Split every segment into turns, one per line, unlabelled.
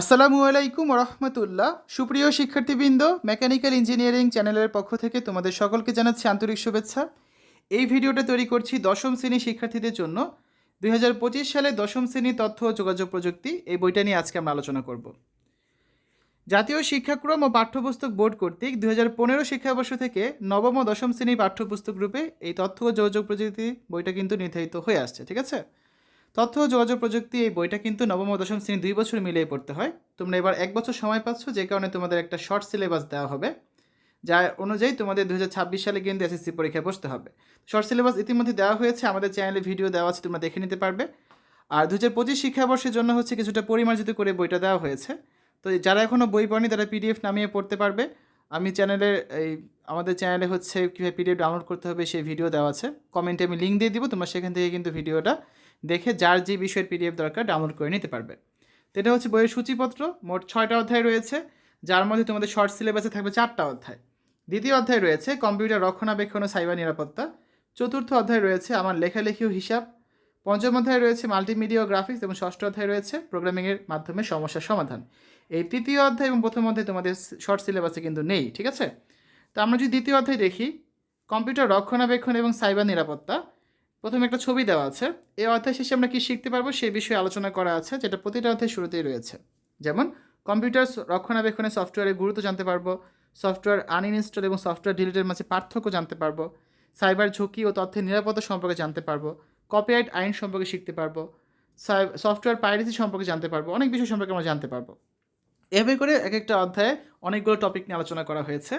আসসালামু আলাইকুম রহমতুল্লাহ সুপ্রিয় শিক্ষার্থীবৃন্দ, মেকানিক্যাল ইঞ্জিনিয়ারিং চ্যানেলের পক্ষ থেকে তোমাদের সকলকে জানাচ্ছি আন্তরিক শুভেচ্ছা। এই ভিডিওটা তৈরি করছি দশম শ্রেণি শিক্ষার্থীদের জন্য। দুই হাজার পঁচিশ সালে দশম শ্রেণি তথ্য ও যোগাযোগ প্রযুক্তি এই বইটা নিয়ে আজকে আমরা আলোচনা করব। জাতীয় শিক্ষাক্রম ও পাঠ্যপুস্তক বোর্ড কর্তৃক দুই হাজার পনেরো শিক্ষাবর্ষ থেকে নবম ও দশম শ্রেণির পাঠ্যপুস্তক রূপে এই তথ্য ও যোগাযোগ প্রযুক্তি বইটা কিন্তু নির্ধারিত হয়ে আসছে, ঠিক আছে? তথ্য ও যোগাযোগ প্রযুক্তি এই বইটা কিন্তু নবম ও দশম শ্রেণি দুই বছর মিলিয়ে পড়তে হয়। তোমরা এবার এক বছর সময় পাচ্ছ, যে কারণে তোমাদের একটা শর্ট সিলেবাস দেওয়া হবে, যার অনুযায়ী তোমাদের দু হাজার ছাব্বিশ সালে কিন্তু এসএসসি পরীক্ষায় বসতে হবে। শর্ট সিলেবাস ইতিমধ্যে দেওয়া হয়েছে, আমাদের চ্যানেলে ভিডিও দেওয়া আছে, তোমরা দেখে নিতে পারবে। আর দু হাজার পঁচিশ শিক্ষাবর্ষের জন্য হচ্ছে কিছুটা পরিমার্জিত করে বইটা দেওয়া হয়েছে। তো যারা এখনও বই পড়েনি, তারা পিডিএফ নামিয়ে পড়তে পারবে। আমি চ্যানেলের এই আমাদের চ্যানেলে হচ্ছে কীভাবে পিডিএফ ডাউনলোড করতে হবে, সেই ভিডিও দেওয়া আছে। কমেন্টে আমি লিঙ্ক দিয়ে দিব, তোমরা সেখান থেকে কিন্তু ভিডিওটা দেখে যার যে বিষয়ের পিডিএফ দরকার ডাউনলোড করে নিতে পারবে। তো এটা হচ্ছে বইয়ের সূচিপত্র। মোট ছয়টা অধ্যায় রয়েছে, যার মধ্যে তোমাদের শর্ট সিলেবাসে থাকবে চারটা অধ্যায়। দ্বিতীয় অধ্যায় রয়েছে কম্পিউটার রক্ষণাবেক্ষণ ও সাইবার নিরাপত্তা। চতুর্থ অধ্যায় রয়েছে আমার লেখালেখি ও হিসাব। পঞ্চম অধ্যায় রয়েছে মাল্টিমিডিয়া ও গ্রাফিক্স এবং ষষ্ঠ অধ্যায় রয়েছে প্রোগ্রামিংয়ের মাধ্যমে সমস্যার সমাধান। এই তৃতীয় অধ্যায় এবং প্রথম অধ্যায় তোমাদের শর্ট সিলেবাসে কিন্তু নেই, ঠিক আছে? তো আমরা যদি দ্বিতীয় অধ্যায় দেখি কম্পিউটার রক্ষণাবেক্ষণ এবং সাইবার নিরাপত্তা প্রথমে একটা ছবি দেওয়া আছে। এই অধ্যায় শেষে আমরা কী শিখতে পারব সেই বিষয়ে আলোচনা করা আছে, যেটা প্রতিটা অধ্যায় শুরুতেই রয়েছে। যেমন কম্পিউটার রক্ষণাবেক্ষণে সফটওয়্যারের গুরুত্ব জানতে পারব সফটওয়্যার আনইনস্টল এবং সফটওয়্যার ডিলিটের মাঝে পার্থক্য জানতে পারব সাইবার ঝুঁকি ও তথ্যের নিরাপত্তা সম্পর্কে জানতে পারব কপিরাইট আইন সম্পর্কে শিখতে পারব সফটওয়্যার পাইরেসি সম্পর্কে জানতে পারব, অনেক বিষয় সম্পর্কে আমরা জানতে পারব। এভাবে করে এক একটা অধ্যায়ে অনেকগুলো টপিক নিয়ে আলোচনা করা হয়েছে।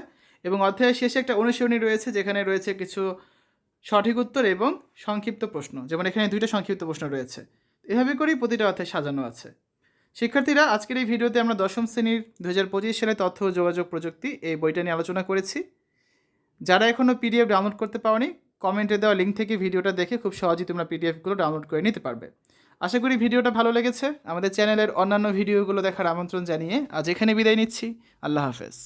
এবং অধ্যায়ের শেষে একটা অনুশীলনী রয়েছে, যেখানে রয়েছে কিছু সঠিক উত্তর এবং সংক্ষিপ্ত প্রশ্ন। যেমন এখানে দুইটা সংক্ষিপ্ত প্রশ্ন রয়েছে। এভাবে করেই প্রতিটা অধ্যায় সাজানো আছে। শিক্ষার্থীরা, আজকের এই ভিডিওতে আমরা দশম শ্রেণির দু হাজার পঁচিশ সালে তথ্য ও যোগাযোগ প্রযুক্তি এই বইটা নিয়ে আলোচনা করেছি। যারা এখনও পিডিএফ ডাউনলোড করতে পারোনি কমেন্টে দেওয়া লিঙ্ক থেকে ভিডিওটা দেখে খুব সহজেই তোমরা পিডিএফগুলো ডাউনলোড করে নিতে পারবে। আশা করি ভিডিওটা ভালো লেগেছে। আমাদের চ্যানেলের অন্যান্য ভিডিওগুলো দেখার আমন্ত্রণ জানিয়ে আজ এখানে বিদায় নিচ্ছি। আল্লাহ হাফেজ।